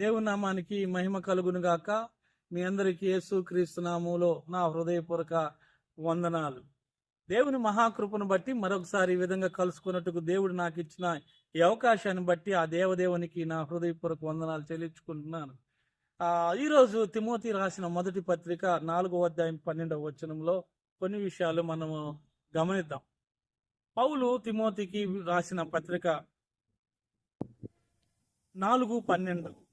దేవుని నామానికి మహిమ కలుగును గాక. మీ అందరికీ యేసు క్రీస్తునాములో నా హృదయపూర్వక వందనాలు. దేవుని మహాకృపను బట్టి మరొకసారి ఈ విధంగా కలుసుకున్నట్టుకు దేవుడు నాకు ఇచ్చిన ఈ అవకాశాన్ని బట్టి ఆ దేవదేవునికి నా హృదయపూర్వక వందనాలు చెల్లించుకుంటున్నాను. ఈరోజు తిమోతి రాసిన మొదటి పత్రిక నాలుగో అధ్యాయం పన్నెండవ వచనంలో కొన్ని విషయాలు మనము గమనిద్దాం. పౌలు తిమోతికి రాసిన పత్రిక నాలుగు పన్నెండు.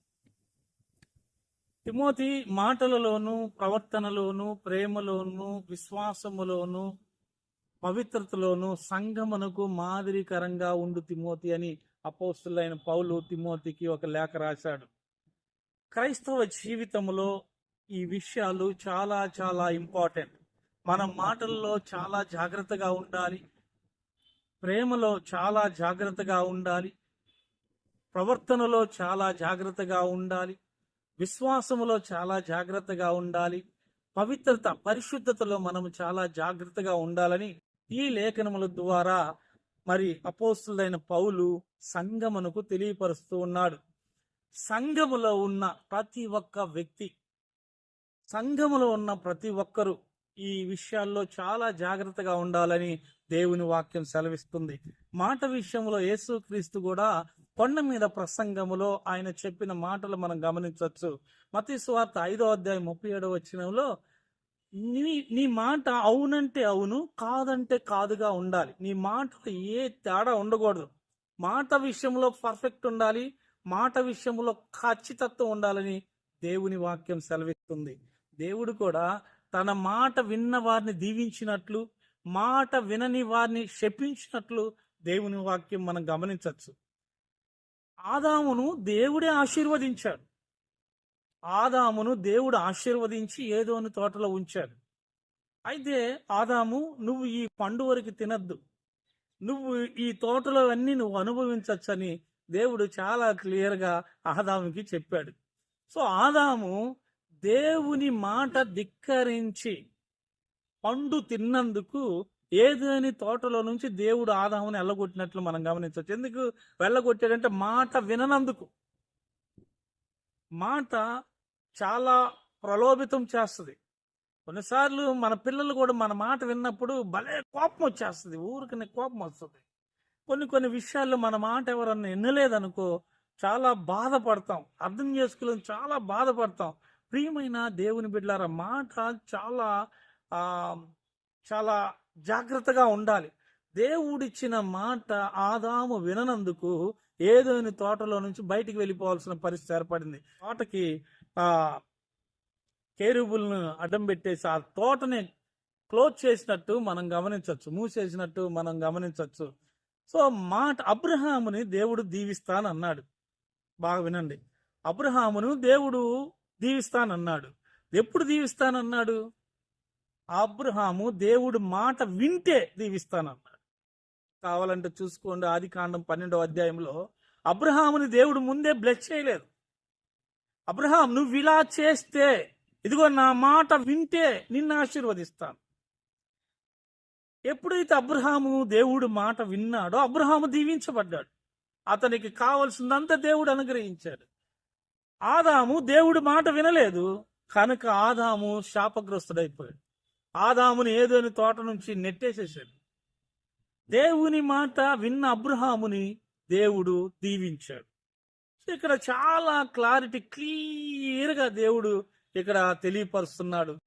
తిమోతి మాటలలోను ప్రవర్తనలోను ప్రేమలోను విశ్వాసములోను పవిత్రతలోను సంగమునకు మాదిరికరంగా ఉండు తిమోతి అని అపోస్తులైన పౌలు తిమోతికి ఒక లేఖ రాశాడు. క్రైస్తవ జీవితంలో ఈ విషయాలు చాలా చాలా ఇంపార్టెంట్. మన మాటల్లో చాలా జాగ్రత్తగా ఉండాలి. ప్రేమలో చాలా జాగ్రత్తగా ఉండాలి. ప్రవర్తనలో చాలా జాగ్రత్తగా ఉండాలి. విశ్వాసములో చాలా జాగ్రత్తగా ఉండాలి. పవిత్రత పరిశుద్ధతలో మనము చాలా జాగ్రత్తగా ఉండాలని ఈ లేఖనముల ద్వారా మరి అపోస్తులైన పౌలు సంగమునకు తెలియపరుస్తూ ఉన్నాడు. సంఘములో ఉన్న ప్రతి ఒక్క వ్యక్తి సంఘములో ఉన్న ప్రతి ఒక్కరూ ఈ విషయాల్లో చాలా జాగ్రత్తగా ఉండాలని దేవుని వాక్యం సెలవిస్తుంది. మాట విషయంలో యేసుక్రీస్తు కూడా కొండ మీద ప్రసంగములో ఆయన చెప్పిన మాటలు మనం గమనించవచ్చు. మతి స్వార్థ ఐదో అధ్యాయం ముప్పై ఏడో వచ్చినంలో నీ నీ మాట అవునంటే అవును కాదంటే కాదుగా ఉండాలి. నీ మాటలో ఏ తేడా ఉండకూడదు. మాట విషయంలో పర్ఫెక్ట్ ఉండాలి మాట విషయంలో ఖచ్చితత్వం ఉండాలని దేవుని వాక్యం సెలవిస్తుంది. దేవుడు కూడా తన మాట విన్న వారిని దీవించినట్లు మాట వినని వారిని శపించినట్లు దేవుని వాక్యం మనం గమనించవచ్చు. ఆదామును దేవుడే ఆశీర్వదించాడు. ఆదామును దేవుడు ఆశీర్వదించి ఏదోని తోటలో ఉంచాడు. అయితే ఆదాము నువ్వు ఈ పండు వరకు తినద్దు. నువ్వు ఈ తోటలో అన్నీ నువ్వు అనుభవించవచ్చని దేవుడు చాలా క్లియర్గా ఆదాముకి చెప్పాడు. సో ఆదాము దేవుని మాట ధిక్కరించి పండు తిన్నందుకు ఏదని తోటలో నుంచి దేవుడు ఆదాముని వెళ్ళగొట్టినట్లు మనం గమనించవచ్చు. ఎందుకు వెళ్ళగొట్టాడంటే మాట విననందుకు. మాట చాలా ప్రలోభితం చేస్తుంది. కొన్నిసార్లు మన పిల్లలు కూడా మన మాట విన్నప్పుడు భలే కోపం వచ్చేస్తుంది. ఊరికి కోపం వస్తుంది. కొన్ని కొన్ని విషయాల్లో మన మాట ఎవరన్నా వినలేదనుకో చాలా బాధపడతాం. అర్థం చేసుకోలేని చాలా బాధపడతాం. ప్రియమైన దేవుని బిడ్డలారా మాట చాలా చాలా జాగ్రత్తగా ఉండాలి. దేవుడిచ్చిన మాట ఆదాము విననందుకు ఏదోని తోటలో నుంచి బయటికి వెళ్ళిపోవాల్సిన పరిస్థితి ఏర్పడింది. తోటకి ఆ కేరుబుల్ను అడ్డం పెట్టేసి ఆ తోటని క్లోజ్ చేసినట్టు మనం గమనించవచ్చు మూసేసినట్టు మనం గమనించవచ్చు సో మాట అబ్రహాముని దేవుడు దీవిస్తానన్నాడు. బాగా వినండి. అబ్రహామును దేవుడు దీవిస్తానన్నాడు. ఎప్పుడు దీవిస్తానన్నాడు? అబ్రహాము దేవుడు మాట వింటే దీవిస్తానన్నాడు. కావాలంటే చూసుకోండి ఆది కాండం పన్నెండవ అధ్యాయంలో అబ్రహాముని దేవుడు ముందే బ్లెస్ చేయలేదు. అబ్రహాం నువ్వు ఇలా చేస్తే ఇదిగో నా మాట వింటే నిన్ను ఆశీర్వదిస్తాను. ఎప్పుడైతే అబ్రహాము దేవుడు మాట విన్నాడో అబ్రహాము దీవించబడ్డాడు. అతనికి కావలసిందంతా దేవుడు అనుగ్రహించాడు. ఆదాము దేవుడు మాట వినలేదు. కనుక ఆదాము శాపగ్రస్తుడైపోయాడు. ఆదాముని ఏదోని తోట నుంచి నెట్టేసేసాడు దేవుని మాట విన్న అబ్రహాముని దేవుడు దీవించాడు. ఇక్కడ చాలా క్లారిటీ క్లియర్గా దేవుడు ఇక్కడ తెలియపరుస్తున్నాడు.